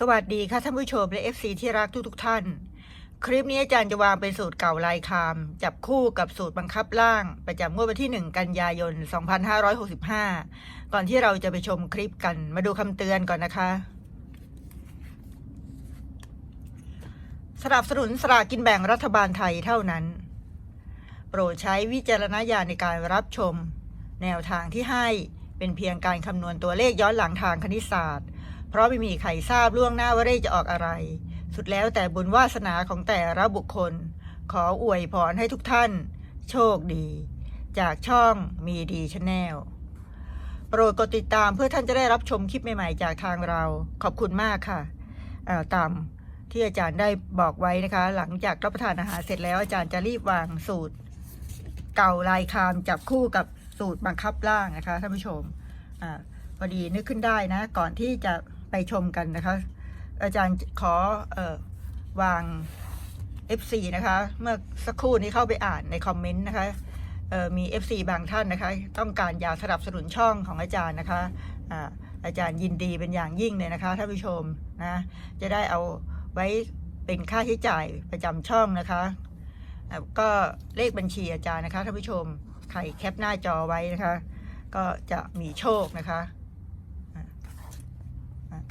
สวัสดีค่ะท่านผู้ชมและ FC ที่รักทุกทุกท่าน คลิปนี้อาจารย์จะวางเป็นสูตรเก่าลายคาม จับคู่กับสูตรบังคับล่าง ประจำงวดวันที่ 1 กันยายน 2565 ก่อนที่เราจะไปชมคลิปกันมาดูคำเตือนก่อนนะคะ สนับสนุนสลากกินแบ่งรัฐบาลไทยเท่านั้น โปรดใช้วิจารณญาณในการรับชม แนวทางที่ให้เป็นเพียงการคำนวณตัวเลขย้อนหลังทางคณิตศาสตร์ เพราะไม่มีใครทราบล่วงหน้าว่าเลขจะออกอะไร สุดแล้วแต่บุญวาสนาของแต่ละบุคคล ขออวยพรให้ทุกท่าน โชคดี จากช่องมีดีชาแนลโปรดกดติดตามเพื่อท่านจะได้รับชมคลิปใหม่ๆ จากทางเราขอบคุณมากค่ะาตามที่อาจารย์ได้บอกไว้นะคะ หลังจากรับประทานอาหารเสร็จแล้วอาจารย์จะรีบวางสูตร เก่าลายคามจับคู่กับสูตรบังคับล่างนะคะท่านผู้ชมอพอดีนึกขึ้นได้นะ ก่อนที่จะ ไปชมกันนะคะ อาจารย์ขอเออวาง FC นะคะ เมื่อสักครู่นี้เข้าไปอ่านในคอมเมนต์นะคะมี FC บางท่านนะคะ ต้องการอยากสนับสนุนช่องของอาจารย์นะคะอาอาจารย์ยินดีเป็นอย่างยิ่งเลยนะคะท่านผู้ชมนะจะได้เอาไว้เป็นค่าใช้จ่ายประจำช่องนะคะะก็เลขบัญชีอาจารย์นะคะท่านผู้ชมใครแคปหน้าจอไว้นะคะ ก็จะมีโชคนะคะ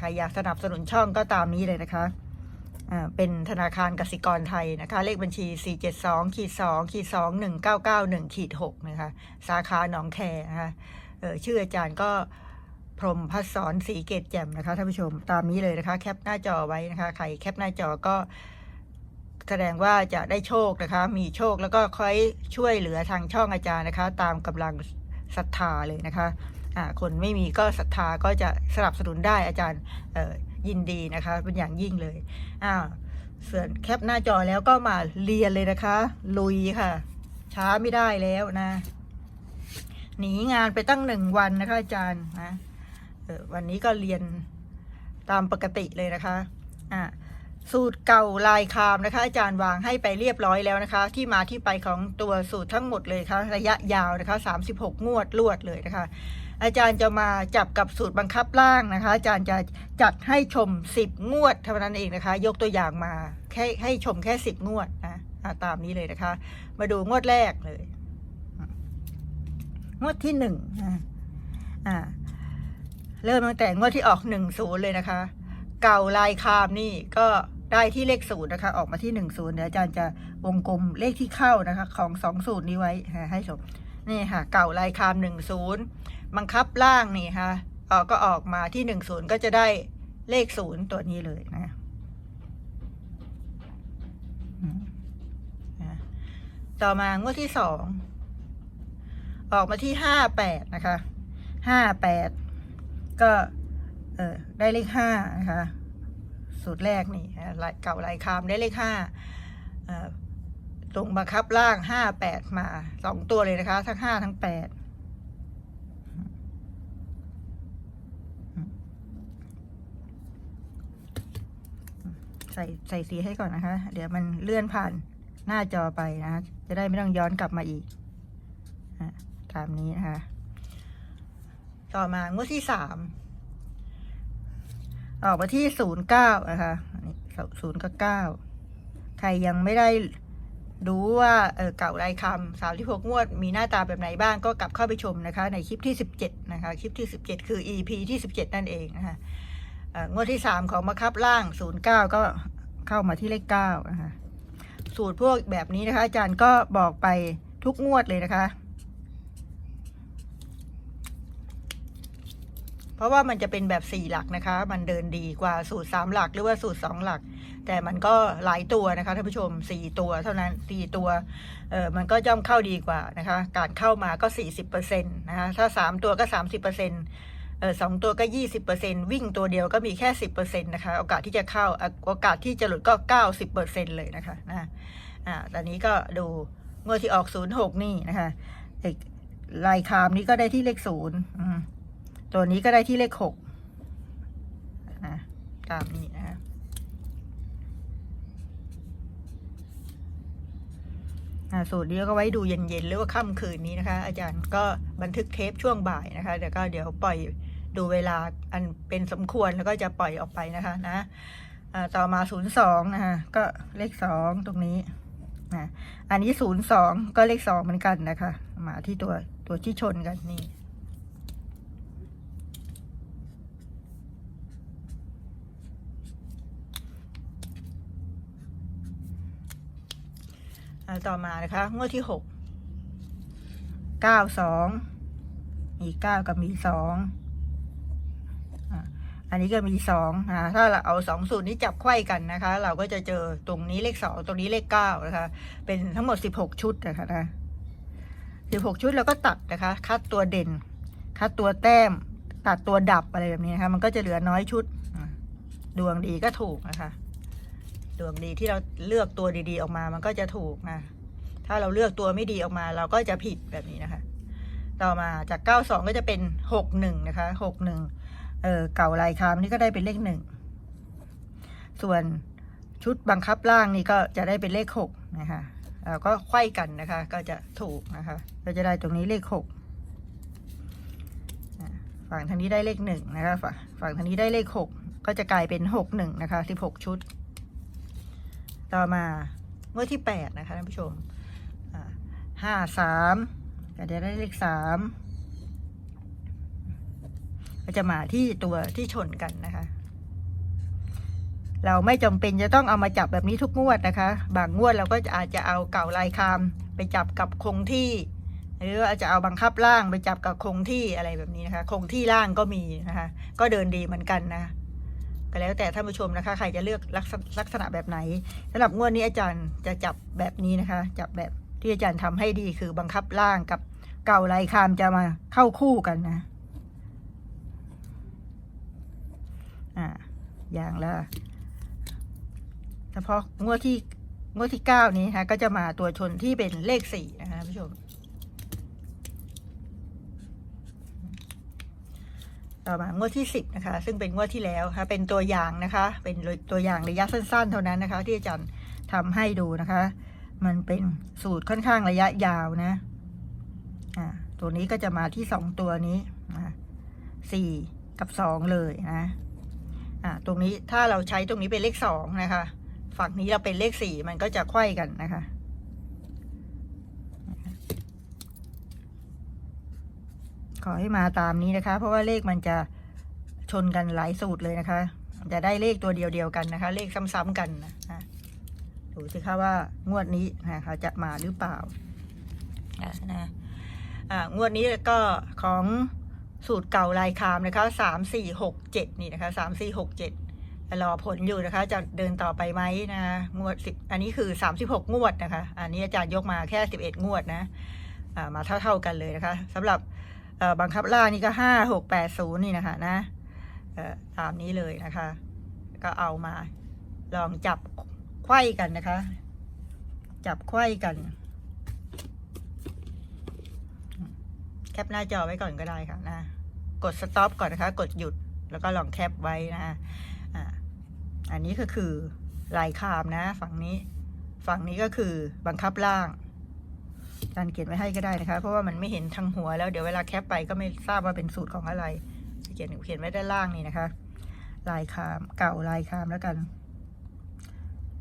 ครอยากสนับสนุนช่องก็ตามนี้เลยนะคะเป็นธนาคารกสิกรไทยนะคะ เลขบัญชี 4 7 2ขีด2ขีด2 1 9 9 1ขีด6นะคะ สาขาหนองแคนะคะชื่ออาจารย์ก็พรหมพัฒสอนสีเกตแจ่มนะคะท่านผู้ชมตามนี้เลยนะคะ แคปหน้าจอไว้นะคะ ใครแคปหน้าจอก็แสดงว่าจะได้โชคนะคะ มีโชคแล้วก็ค่อยช่วยเหลือทางช่องอาจารย์นะคะ ตามกำลังศรัทธาเลยนะคะ คนไม่มีก็ศรัทธาก็จะสนับสนุนได้อาจารย์เยินดีนะคะ เป็นอย่างยิ่งเลยอ้าวส่วนแคปหน้าจอแล้วก็มาเรียนเลยนะคะ ลุยค่ะ ช้าไม่ได้แล้วนะ หนีงานไปตั้งหนึ่งวันนะคะอาจารย์นะวันนี้ก็เรียนตามปกติเลยนะคะอ่าสูตรเก่าลายคามนะคะ อาจารย์วางให้ไปเรียบร้อยแล้วนะคะ ที่มาที่ไปของตัวสูตรทั้งหมดเลยค่ะระยะยาวนะคะ 36 งวดลวดเลยนะคะ อาจารย์จะมาจับกับสูตรบังคับล่างนะคะ อาจารย์จะจัดให้ชม 10 งวดเท่านั้นเองนะคะ ยกตัวอย่างมาแค่ให้ชมแค่ 10 งวดนะาตามนี้เลยนะคะ มาดูงวดแรกเลย งวดที่หนึ่งอ่าเริ่มตั้งแต่งวดที่ออกหนึ่งศูนย์เลยนะคะ เก่าลายคามนี่ก็ได้ที่เลขศูนย์นะคะ ออกมาที่หนึ่งศูนย์เดี๋ยวอาจารย์จะวงกลมเลขที่เข้านะคะ ของสองศูนย์นี้ไว้ให้ชม นี่ค่ะ เก่าลายคามหนึ่งศูนย์บังคับล่างนี่ค่ะออก็ออกมาที่หนึ่งศูนย์ก็จะได้เลขศูนย์ตัวนี้เลยนะต่อมางวดที่สองออกมาที่ห้าแปดนะคะห้าแปดก็ เออได้เลขห้านะคะ สูตรแรกนี่ลายเก่าลายคามได้เลขห้า เอ่งบังคับล่างห้าแปดมาสองตัวเลยนะคะ ทั้งห้าทั้งแปดใส่ใส่สีให้ก่อนนะคะ เดี๋ยวมันเลื่อนผ่านหน้าจอไปนะ จะได้ไม่ต้องย้อนกลับมาอีกตามนี้นะคะ ต่อมางวดที่สามออกมาที่ศูนย์เก้านะคะศูนย์กับเก้าใครยังไม่ได้ รู้ว่าเเก่าไรคำสามที่หกงวด มีหน้าตาแบบไหนบ้างก็กลับเข้าไปชมนะคะ ในคลิปที่สิบเจ็ดนะคะ คลิปที่สิบเจ็ดคือ EP ที่สิบเจ็ดนั่นเองนะคะงวดที่สามของมาคับล่างศูนย์เก้าก็เข้ามาที่เลขเก้านะคะสูตรพวกแบบนี้นะคะ อาจารย์ก็บอกไปทุกงวดเลยนะคะ เพ ราะว่ามันจะเป็นแบบสี่หลักนะคะ มันเดินดีกว่าสูตรสามหลักหรือว่าสูตรสองหลัก แต่มันก็หลายตัวนะคะท่านผู้ชมสี่ตัวเท่านั้นสี่ตัวเออมันก็ย่อมเข้าดีกว่านะคะ การเข้ามาก็สี่สิบเปอร์เซ็นต์นะคะถ้าสามตัวก็สามสิบเปอร์เซ็นต์เอสองตัวก็ยี่สิบเปอร์เซ็นวิ่งตัวเดียวก็มีแค่สิบเปอร์เซ็นต์นะคะ โอกาสที่จะเข้าโอกาสที่จะหลุดก็เก้าสิบเปอร์เซ็นต์เลยนะคะนะอ่าตอนนี้ก็ดูงวดที่ออกศูนย์หกนี่นะคะไอ้ลายคามนี้ก็ได้ที่เลขศูนย์อืม ตัวนี้ก็ได้ที่เลขหกนะตามนี้นะคะสูตรนี้ก็ไว้ดูเย็นๆ หรือว่าค่ำคืนนี้นะคะ อาจารย์ก็บันทึกเทปช่วงบ่ายนะคะเดี๋ยวก็เดี๋ยวปล่อยดูเวลาอันเป็นสมควรแล้วก็จะปล่อยออกไปนะคะนะอ่าต่อมาศูนย์สองนะคะก็เลขสองตรงนี้นะอันนี้ศูนย์สองก็เลขสองเหมือนกันนะคะ มาที่ตัวตัวที่ชนกันนี่ ต่อมานะคะ งวดที่หกเก้าสองมีเก้ากับมีสองอันนี้ก็มีสองอ่าถ้าเราเอาสองสูตรนี้จับไขว้กันนะคะ เราก็จะเจอตรงนี้เลขสองตรงนี้เลขเก้านะคะ เป็นทั้งหมดสิบหกชุดนะคะนะสิบหกชุดแล้วก็ตัดนะคะ คัดตัวเด่น คัดตัวแต้ม ตัดตัวดับอะไรแบบนี้นะคะ มันก็จะเหลือน้อยชุด ดวงดีก็ถูกนะคะ ดวงดีที่เราเลือกตัวดีๆออกมา มันก็จะถูกนะ ถ้าเราเลือกตัวไม่ดีออกมา เราก็จะผิดแบบนี้นะคะ ต่อมาจากเก้าสองก็จะเป็นหกหนึ่งนะคะหกหนึ่งเออเก่าลายคามนี่ก็ได้เป็นเลขหนึ่ง ส่วนชุดบังคับล่างนี่ก็จะได้เป็นเลขหกนะคะเราก็ไขว้กันนะคะ ก็จะถูกนะคะเราจะได้ตรงนี้เลขหกฝั่งทางนี้ได้เลขหนึ่งนะคะฝั่งฝั่งทางนี้ได้เลขหกก็จะกลายเป็นหกหนึ่งนะคะสิบหกชุด ต่อมางวดที่แปดนะคะท่านผู้ชมห้าสามก็จะได้เลขสามก็จะมาที่ตัวที่ชนกันนะคะ เราไม่จำเป็นจะต้องเอามาจับแบบนี้ทุกงวดนะคะ บางงวดเราก็จะอาจจะเอาเก่าลายคามไปจับกับคงที่ หรืออาจจะเอาบังคับล่างไปจับกับคงที่อะไรแบบนี้นะคะ คงที่ล่างก็มีนะคะ ก็เดินดีเหมือนกันนะ ก็แล้วแต่ท่านผู้ชมนะคะ ใครจะเลือกลักษณะลักษณะแบบไหนสำหรับงวดนี้อาจารย์จะจับแบบนี้นะคะ จับแบบที่อาจารย์ทำให้ดีคือบังคับล่างกับเก่าลายคามจะมาเข้าคู่กันนะ อ่า อย่างละเฉพาะงวดที่งวดที่เก้านี้นะคะก็จะมาตัวชนที่เป็นเลขสี่นะคะท่านผู้ชม ต่อมางวดที่สิบนะคะ ซึ่งเป็นงวดที่แล้วค่ะเป็นตัวอย่างนะคะ เป็นตัวอย่างระยะสั้น ๆ เท่านั้นนะคะ ที่อาจารย์ทำให้ดูนะคะ มันเป็นสูตรค่อนข้างระยะยาวนะอ่าตัวนี้ก็จะมาที่สองตัวนี้สี่กับสองเลยนะอ่าตรงนี้ถ้าเราใช้ตรงนี้เป็นเลขสองนะคะ ฝั่งนี้เราเป็นเลขสี่มันก็จะไขว้กันนะคะ ขอให้มาตามนี้นะคะ เพราะว่าเลขมันจะชนกันหลายสูตรเลยนะคะ จะได้เลขตัวเดียวเดียวกันนะคะ เลขซ้ำๆกันนะนะดูสิคะว่างวดนี้นะคะจะมาหรือเปล่าอะนะอ่างวดนี้ก็ของสูตรเก่าลายคามนะคะสามสี่หกเจ็ดนี่นะคะสามสี่หกเจ็ดรอผลอยู่นะคะ จะเดินต่อไปไหมนะงวดสิบอันนี้คือสามสิบหกงวดนะคะ อันนี้อาจารย์ยกมาแค่สิบเอ็ดงวดนะอ่ามาเท่า ๆกันเลยนะคะสำหรับ บังคับล่างนี่ก็ห้าหกแปดศูนย์นี่นะคะนะตามนี้เลยนะคะ ก็เอามาลองจับไขว้กันนะคะ จับไขว้กัน แคปหน้าจอไว้ก่อนก็ได้ค่ะนะ กดสต็อปก่อนนะคะ กดหยุดแล้วก็ลองแคปไว้นะอ่าอันนี้ก็คือลายคามนะ ฝั่งนี้ ฝั่งนี้ก็คือบังคับล่าง จารเขียนไว้ให้ก็ได้นะคะ เพราะว่ามันไม่เห็นทางหัวแล้วเดี๋ยวเวลาแคปไปก็ไม่ทราบว่าเป็นสูตรของอะไร เขียนเขียนไว้ด้านล่างนี่นะคะ ลายคามเก่าลายคามแล้วกัน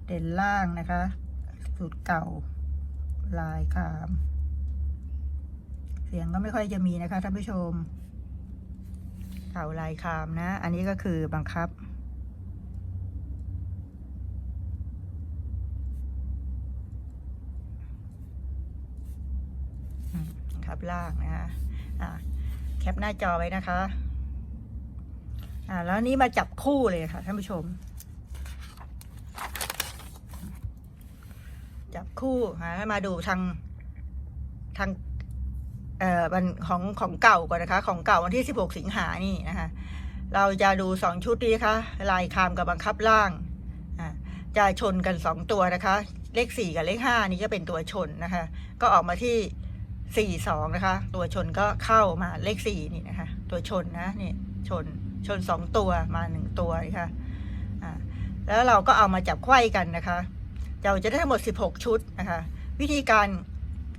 เด่นล่างนะคะ สูตรเก่า ลายคาม เสียงก็ไม่ค่อยจะมีนะคะท่านผู้ชมเก่าลายคามนะ อันนี้ก็คือบังคับ ครับล่างนะคะอ่าแคปหน้าจอไว้นะคะอ่าแล้วนี้มาจับคู่เลยค่ะท่านผู้ชม จับคู่ฮะมาดูทางทางเอ่อวันของของเก่าก่อนนะคะ ของเก่าวันที่สิบหกสิงหานี่นะคะเราจะดูสองชุดนี้นะคะลายคามกับบังคับล่างจะชนกันสองตัวนะคะ เลขสี่กับเลขห้านี่จะเป็นตัวชนนะคะ ก็ออกมาที่ สี่สองนะคะ ตัวชนก็เข้ามาเลขสี่นี่นะคะ ตัวชนนะนี่ชนชนสองตัวมาหนึ่งตัวนะคะอ่าแล้วเราก็เอามาจับไข้กันนะคะเราจะได้ทั้งหมดสิบหกชุดนะคะ วิธีการ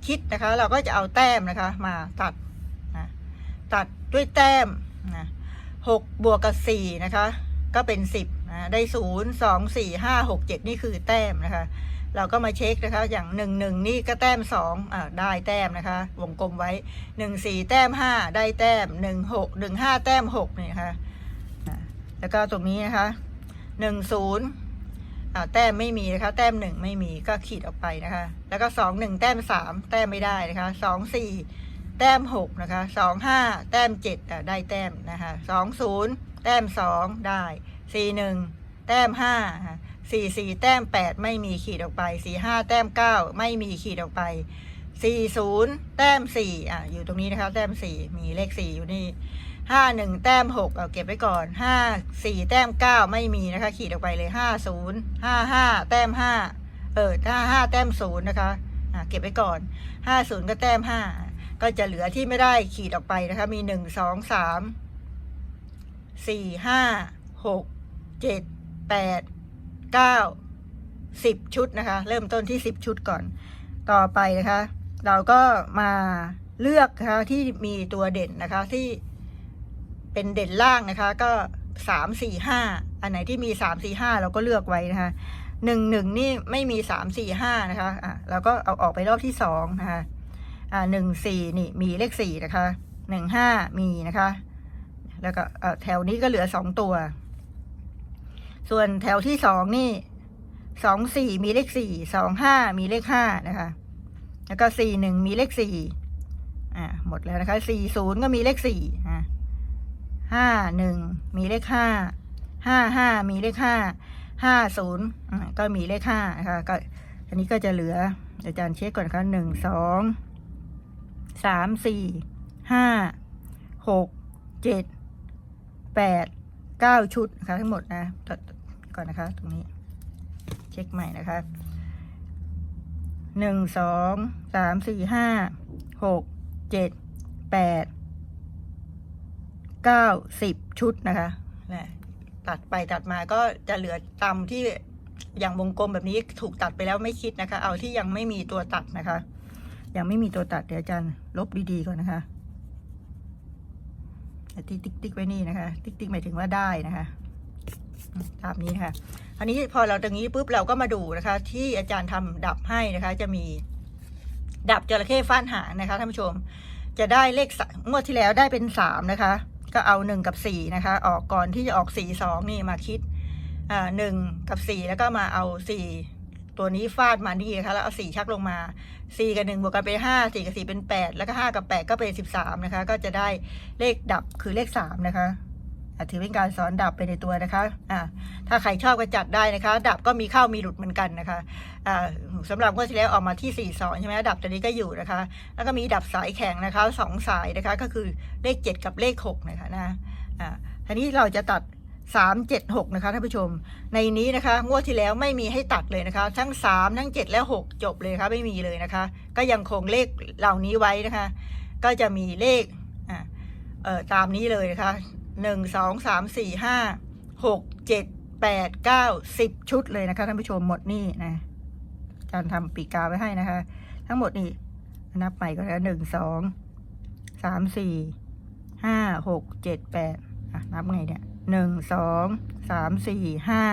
คิดนะคะ เราก็จะเอาแต้มนะคะ มาตัดนะตัดด้วยแต้มนะหกบวกกับสี่นะคะ ก็เป็นสิบนะได้ศูนย์สองสี่ห้าหกเจ็ดนี่คือแต้มนะคะ เราก็มาเช็คนะคะ อย่างหนึ่งหนึ่งนี่ก็แต้มสองอ่าได้แต้มนะคะ วงกลมไว้หนึ่งสี่แต้มห้าได้แต้มหนึ่งหกหนึ่งห้าแต้มหกนี่นะคะอ่าแล้วก็ตรงนี้นะคะหนึ่งศูนย์อ่าแต้มไม่มีนะคะ แต้มหนึ่งไม่มีก็ขีดออกไปนะคะ แล้วก็สองหนึ่งแต้มสามแต้มไม่ได้นะคะสองสี่แต้มหกนะคะสองห้าแต้มเจ็ดอ่าได้แต้มนะคะสองศูนย์แต้มสองได้สี่หนึ่งแต้มห้าค่ะ สี่สี่แต้มแปดไม่มีขีดออกไปสี่ห้าแต้มเก้าไม่มีขีดออกไปสี่ศูนย์แต้มสี่อะอยู่ตรงนี้นะคะแต้มสี่มีเลขสี่อยู่นี่ห้าหนึ่งแต้มหกเอาเก็บไว้ก่อนห้าสี่แต้มเก้าไม่มีนะคะ ขีดออกไปเลยห้าศูนย์ห้าห้าแต้มห้าเออห้าห้าแต้มศูนย์นะคะอะเก็บไว้ก่อนห้าศูนย์ก็แต้มห้าก็จะเหลือที่ไม่ได้ขีดออกไปนะคะ มีหนึ่งสองสามสี่ห้าหกเจ็ดแปด เก้าสิบชุดนะคะ เริ่มต้นที่สิบชุดก่อน ต่อไปนะคะ เราก็มาเลือกนะคะที่มีตัวเด่นนะคะที่เป็นเด่นล่างนะคะ ก็สามสี่ห้าอันไหนที่มีสามสี่ห้าเราก็เลือกไว้นะคะหนึ่งหนึ่งนี่ไม่มีสามสี่ห้านะคะอะเราก็เอาออกไปรอบที่สองนะคะอ่าหนึ่งสี่นี่มีเลขสี่นะคะหนึ่งห้ามีนะคะ แล้วก็แถวนี้ก็เหลือสองตัว ส่วนแถวที่สองนี่สองสี่มีเลขสี่สองห้ามีเลขห้านะคะ แล้วก็สี่หนึ่งมีเลขสี่อ่าหมดแล้วนะคะสี่ศูนย์ก็มีเลขสี่อ่าห้าหนึ่งมีเลขห้าห้าห้ามีเลขห้าห้าศูนย์ก็มีเลขห้านะคะก็อันนี้ก็จะเหลืออาจารย์เช็คก่อนนะคะหนึ่งสองสามสี่ห้าหกเจ็ดแปดเก้าชุดนะคะทั้งหมดนะ ก่อนนะคะ ตรงนี้ เช็คใหม่นะคะหนึ่งสองสามสี่ห้าหกเจ็ดแปดเก้าสิบชุดนะคะนะตัดไปตัดมาก็จะเหลือตามที่อย่างวงกลมแบบนี้ถูกตัดไปแล้วไม่คิดนะคะ เอาที่ยังไม่มีตัวตัดนะคะ ยังไม่มีตัวตัดเดี๋ยวอาจารย์ลบดีๆก่อนนะคะติ๊กติ๊กติ๊กไว้นี่นะคะ ติ๊กติ๊กหมายถึงว่าได้นะคะ ตามนี้ค่ะ อันนี้พอเราตรงนี้ปุ๊บเราก็มาดูนะคะ ที่อาจารย์ทำดับให้นะคะ จะมีดับจระเข้ฟ้านหางนะคะท่านผู้ชม จะได้เลขงวดที่แล้วได้เป็นสามนะคะ ก็เอาหนึ่งกับสี่นะคะ ออกก่อนที่จะออกสี่สองนี่มาคิดอ่าหนึ่งกับสี่แล้วก็มาเอาสี่ตัวนี้ฟาดมานี่นะคะแล้วเอาสี่ชักลงมาสี่กับหนึ่งบวกกันเป็นห้าสี่กับสี่เป็นแปดแล้วก็ห้ากับแปดก็เป็นสิบสามนะคะ ก็จะได้เลขดับคือเลขสามนะคะ ถือเป็นการสอนดับไปในตัวนะคะอ่าถ้าใครชอบก็จัดได้นะคะ ดับก็มีเข้ามีหลุดเหมือนกันนะคะอ่าสำหรับงวดที่แล้วออกมาที่สี่สองใช่ไหมดับตัวนี้ก็อยู่นะคะ แล้วก็มีดับสายแข็งนะคะสองสายนะคะ ก็คือเลขเจ็ดกับเลขหกนะคะนะอ่าทีนี้เราจะตัดสามเจ็ดหกนะคะท่านผู้ชม ในนี้นะคะ งวดที่แล้วไม่มีให้ตัดเลยนะคะ ทั้งสามทั้งเจ็ดและหกจบเลยนะคะไม่มีเลยนะคะ ก็ยังคงเลขเหล่านี้ไว้นะคะ ก็จะมีเลขอ่าเอ่อตามนี้เลยนะคะ หนึ่งสองสามสี่ห้าหกเจ็ดแปดเก้าสิบชุดเลยนะคะท่านผู้ชมหมดนี่นะอาจารย์ทำปีกาไว้ให้นะคะ ทั้งหมดนี่นับใหม่ก็แล้วหนึ่งสองสามสี่ห้าหกเจ็ดแปดนับไงเนี่ยหนึ่งสองสามสี่ห้า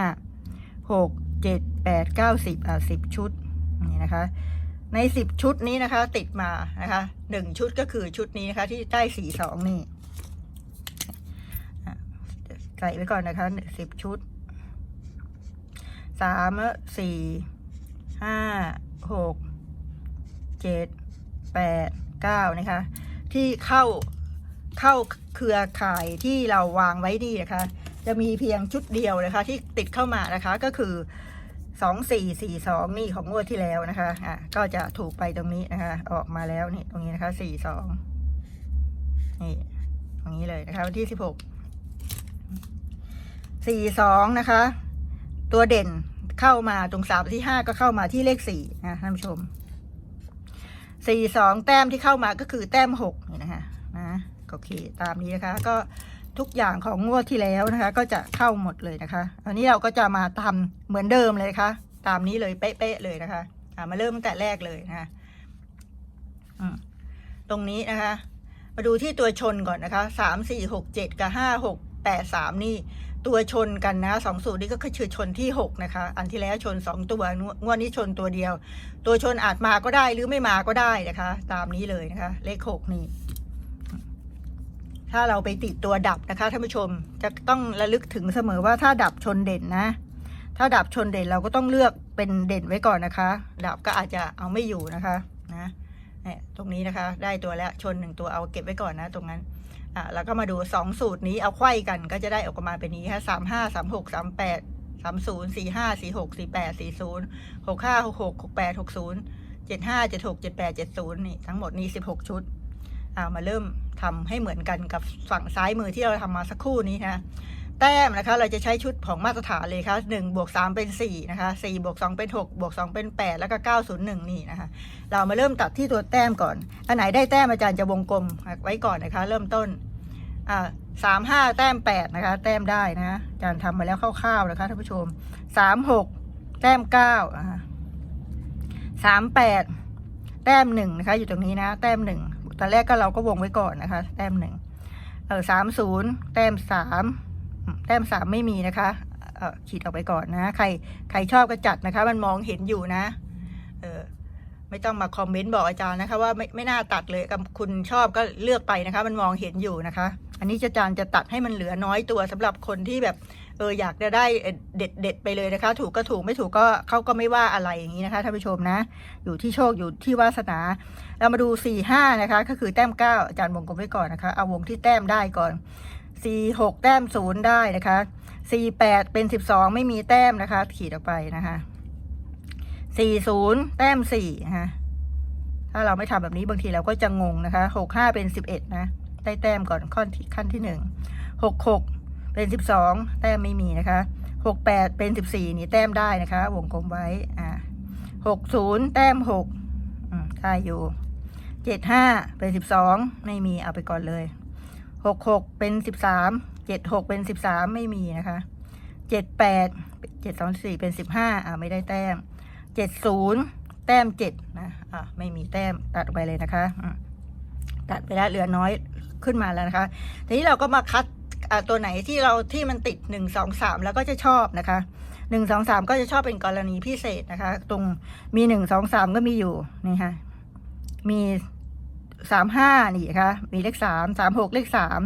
หกเจ็ดแปดเก้าสิบอะสิบชุดนี่นะคะ ในสิบชุดนี้นะคะ ติดมานะคะหนึ่งชุดก็คือชุดนี้นะคะ ที่ได้สีสองนี่ ใส่ไว้ก่อนนะคะสิบชุดสามสี่ห้าหกเจ็ดแปดเก้านะคะ ที่เข้าเข้าเครือข่ายที่เราวางไว้นี่นะคะ จะมีเพียงชุดเดียวนะคะ ที่ติดเข้ามานะคะก็คือสองสี่สี่สองนี่ของงวดที่แล้วนะคะอะก็จะถูกไปตรงนี้นะคะ ออกมาแล้วนี่ตรงนี้นะคะสี่สองนี่ตรงนี้เลยนะคะ วันที่สิบหก สี่สองนะคะ ตัวเด่นเข้ามาตรงสามที่ห้าก็เข้ามาที่เลขสี่นะท่านผู้ชมสี่สองแต้มที่เข้ามาก็คือแต้มหกนี่นะคะนะโอเคตามนี้นะคะ ก็ทุกอย่างของงวดที่แล้วนะคะ ก็จะเข้าหมดเลยนะคะอันนี้เราก็จะมาทำเหมือนเดิมเลยนะคะ ตามนี้เลยเป๊ะๆเลยนะคะอ่ามาเริ่มตั้งแต่แรกเลยนะคะตรงนี้นะคะ มาดูที่ตัวชนก่อนนะคะสามสี่หกเจ็ดกับห้าหกแปดสามนี่ ตัวชนกันนะสองสูตรนี้ก็คือชนที่หกนะคะ อันที่แล้วชนสองตัวงวงวดนี้ชนตัวเดียว ตัวชนอาจมาก็ได้หรือไม่มาก็ได้นะคะ ตามนี้เลยนะคะ เลขหกนี่ ถ้าเราไปติดตัวดับนะคะท่านผู้ชมจะต้องระลึกถึงเสมอว่าถ้าดับชนเด่นนะ ถ้าดับชนเด่นเราก็ต้องเลือกเป็นเด่นไว้ก่อนนะคะ ดับก็อาจจะเอาไม่อยู่นะคะนะเนี่ยตรงนี้นะคะ ได้ตัวแล้วชนหนึ่งตัวเอาเก็บไว้ก่อนนะ ตรงนั้น อะแล้วก็มาดูสองสูตรนี้เอาไขว้กันก็จะได้ออกมาเป็นนี้ค่ะสามห้าสามหกสามแปดสามศูนย์สี่ห้าสี่หกสี่แปดสี่ศูนย์หกห้าหกหกหกแปดหกศูนย์เจ็ดห้าเจ็ดหกเจ็ดแปดเจ็ดศูนย์นี่ทั้งหมดนี้สิบหกชุดอ่ามาเริ่มทำให้เหมือนกันกับฝั่งซ้ายมือที่เราทำมาสักครู่นี้นะ แต้มนะคะเราจะใช้ชุดของมาตรฐานเลยค่ะหนึ่งบวกสามเป็นสี่นะคะสี่บวกสองเป็นหกบวกสองเป็นแปดแล้วก็เก้าศูนย์หนึ่งนี่นะคะ เรามาเริ่มตัดที่ตัวแต้มก่อน อันไหนได้แต้มอาจารย์จะวงกลมไว้ก่อนนะคะ เริ่มต้นอ่าสามห้าแต้มแปดนะคะ แต้มได้นะอาจารย์ทำมาแล้วคร่าวๆนะคะท่านผู้ชมสามหกแต้มเก้าอ่าสามแปดแต้มหนึ่งนะคะ อยู่ตรงนี้นะ แต้มหนึ่งตอนแรกก็เราก็วงไว้ก่อนนะคะ แต้มหนึ่งเออสามศูนย์แต้มสาม แต้มสามไม่มีนะคะเอขีดออกไปก่อนนะ ใครใครชอบก็จัดนะคะ มันมองเห็นอยู่นะเออไม่ต้องมาคอมเมนต์บอกอาจารย์นะคะ ว่าไม่ไม่น่าตัดเลยกับคุณชอบก็เลือกไปนะคะ มันมองเห็นอยู่นะคะ อันนี้อาจารย์จะตัดให้มันเหลือน้อยตัวสำหรับคนที่แบบเอออยากจะได้เด็ดเด็ดไปเลยนะคะ ถูกก็ถูกไม่ถูกก็เขาก็ไม่ว่าอะไรอย่างนี้นะคะท่านผู้ชมนะ อยู่ที่โชคอยู่ที่วาสนา เรามาดูสี่ห้านะคะ ก็คือแต้มเก้าอาจารย์วงกลมไว้ก่อนนะคะเอาวงที่แต้มได้ก่อน สี่หกแต้มศูนย์ได้นะคะสี่แปดเป็นสิบสองไม่มีแต้มนะคะ ขีดออกไปนะคะสี่ศูนย์แต้มสี่นะคะถ้าเราไม่ทำแบบนี้บางทีเราก็จะงงนะคะหกห้าเป็นสิบเอ็ดนะ ได้แต้มก่อนขั้นที่ขั้นที่หนึ่งหกหกเป็นสิบสองแต้มไม่มีนะคะหกแปดเป็นสิบสี่นี่แต้มได้นะคะ วงกลมไว้อ่าหกศูนย์แต้มหกอืมได้อยู่เจ็ดห้าเป็นสิบสองไม่มีเอาไปก่อนเลย หกหกเป็นสิบสามเจ็ดหกเป็นสิบสามไม่มีนะคะเจ็ดแปดเจ็ดสองสี่เป็นสิบห้าอ่าไม่ได้แต้มเจ็ดศูนย์แต้มเจ็ดนะอะไม่มีแต้มตัดออกไปเลยนะคะอืมตัดไปแล้วเหลือน้อยขึ้นมาแล้วนะคะทีนี้เราก็มาคัดอ่าตัวไหนที่เราที่มันติดหนึ่งสองสามแล้วก็จะชอบนะคะหนึ่งสองสามก็จะชอบเป็นกรณีพิเศษนะคะ ตรงมีหนึ่งสองสามก็มีอยู่นี่ค่ะมี สามห้านี่นะคะมีเลขสามสามหกเลขสาม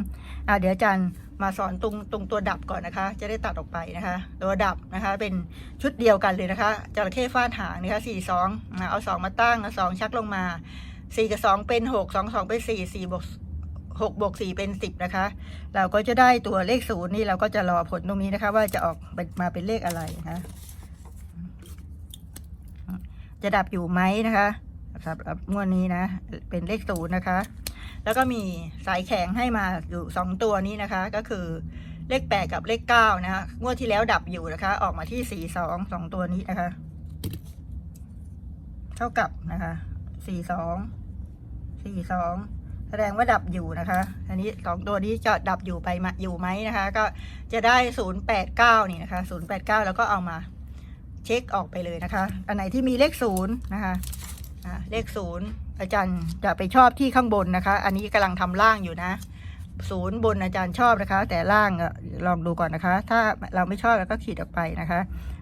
อ่าเดี๋ยวอาจารย์มาสอนตรงตรงตัวดับก่อนนะคะ จะได้ตัดออกไปนะคะ ตัวดับนะคะ เป็นชุดเดียวกันเลยนะคะจระเข้ฟาดหางนะคะสี่สองเอาสองมาตั้งเอาสองชักลงมาสี่กับสองเป็นหกสองสองเป็นสี่สี่บวกหกบวกสี่เป็นสิบนะคะ เราก็จะได้ตัวเลขศูนย์นี่เราก็จะรอผลตรงนี้นะคะ ว่าจะออกมาเป็นเลขอะไรนะจะดับอยู่ไหมนะคะ สำหรับงวดนี้นะ เป็นเลขศูนย์นะคะ แล้วก็มีสายแข็งให้มาอยู่สองตัวนี้นะคะ ก็คือเลขแปดกับเลขเก้านะคะงวดที่แล้วดับอยู่นะคะ ออกมาที่สี่สองสองตัวนี้นะคะ เท่ากับนะคะสี่สองสี่สองแสดงว่าดับอยู่นะคะ อันนี้สองตัวนี้จะดับอยู่ไปมาอยู่ไหมนะคะ ก็จะได้ศูนย์แปดเก้านี่นะคะศูนย์แปดเก้าแล้วก็เอามาเช็คออกไปเลยนะคะ อันไหนที่มีเลขศูนย์นะคะ เลขศูนย์อาจารย์จะไปชอบที่ข้างบนนะคะ อันนี้กำลังทำล่างอยู่นะศูนย์บนอาจารย์ชอบนะคะ แต่ล่างลองดูก่อนนะคะ ถ้าเราไม่ชอบเราก็ขีดออกไปนะคะ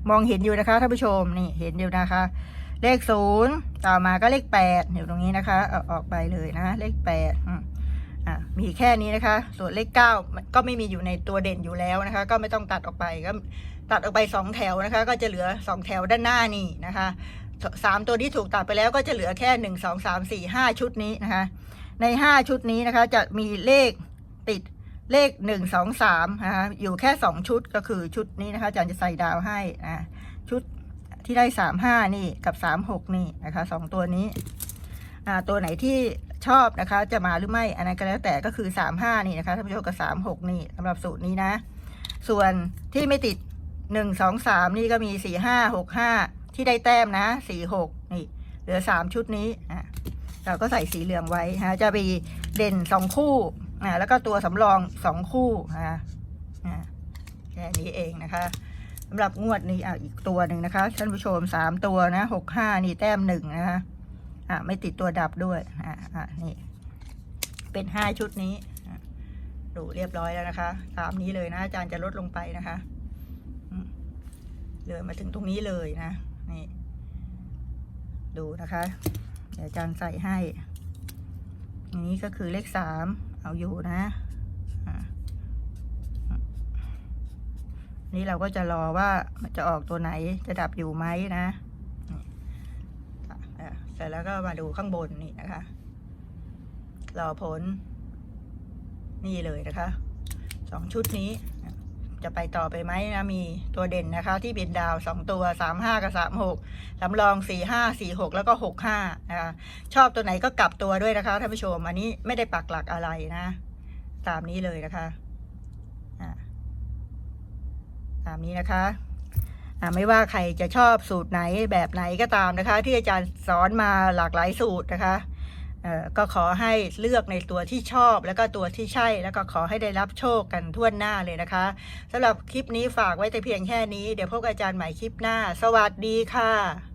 มองเห็นอยู่นะคะท่านผู้ชมนี่เห็นอยู่นะคะ เลขศูนย์ต่อมาก็เลขแปดอยู่ตรงนี้นะคะเอาออกไปเลยนะ เลขแปดอะมีแค่นี้นะคะ ส่วนเลขเก้าก็ไม่มีอยู่ในตัวเด่นอยู่แล้วนะคะ ก็ไม่ต้องตัดออกไปก็ตัดออกไปสองแถวนะคะ ก็จะเหลือสองแถวด้านหน้านี่นะคะ สามตัวที่ถูกตัดไปแล้วก็จะเหลือแค่หนึ่งสองสามสี่ห้าชุดนี้นะคะ ในห้าชุดนี้นะคะ จะมีเลขติดเลขหนึ่งสองสามนะคะอยู่แค่สองชุดก็คือชุดนี้นะคะอาจารย์จะใส่ดาวให้อ่าชุดที่ได้สามห้านี่กับสามหกนี่นะคะสองตัวนี้ตัวไหนที่ชอบนะคะ จะมาหรือไม่อันนั้นก็แล้วแต่ก็คือสามห้านี่นะคะท่านผู้ชมกับสามหกนี่สำหรับสูตรนี้นะ ส่วนที่ไม่ติดหนึ่งสองสามนี่ก็มีสี่ห้าหกห้า ที่ได้แต้มนะสี่หกนี่เหลือสามชุดนี้อะเราก็ใส่สีเหลืองไว้ฮะจะไปเด่นสองคู่อ่าแล้วก็ตัวสำรองสองคู่อ่าอ่าแค่นี้เองนะคะสำหรับงวดนี้อะอีกตัวหนึ่งนะคะท่านผู้ชมสามตัวนะหกห้านี่แต้มหนึ่งนะคะอะไม่ติดตัวดับด้วยอะอะนี่เป็นห้าชุดนี้ดูเรียบร้อยแล้วนะคะ ตามนี้เลยนะอาจารย์จะลดลงไปนะคะเลยมาถึงตรงนี้เลยนะ นี่ ดูนะคะ เดี๋ยวอาจารย์ใส่ให้ อันนี้ก็คือเลขสามเอาอยู่นะอ่านี่เราก็จะรอว่ามันจะออกตัวไหนจะดับอยู่ไหมนะนี่อะอะเสร็จแล้วก็มาดูข้างบนนี่นะคะ รอผล นี่เลยนะคะสองชุดนี้ จะไปต่อไปไหมนะมีตัวเด่นนะคะ ที่เป็นดาวสองตัวสามห้ากับสามหกสำรองสี่ห้าสี่หกแล้วก็หกห้านะคะ ชอบตัวไหนก็กลับตัวด้วยนะคะท่านผู้ชม อันนี้ไม่ได้ปักหลักอะไรนะ ตามนี้เลยนะคะอ่าตามนี้นะคะไม่ว่าใครจะชอบสูตรไหนแบบไหนก็ตามนะคะ ที่อาจารย์สอนมาหลากหลายสูตรนะคะ ก็ขอให้เลือกในตัวที่ชอบ แล้วก็ตัวที่ใช่ แล้วก็ขอให้ได้รับโชคกันทั่วหน้าเลยนะคะสำหรับคลิปนี้ฝากไว้แต่เพียงแค่นี้ เดี๋ยวพบกับอาจารย์ใหม่คลิปหน้า สวัสดีค่ะ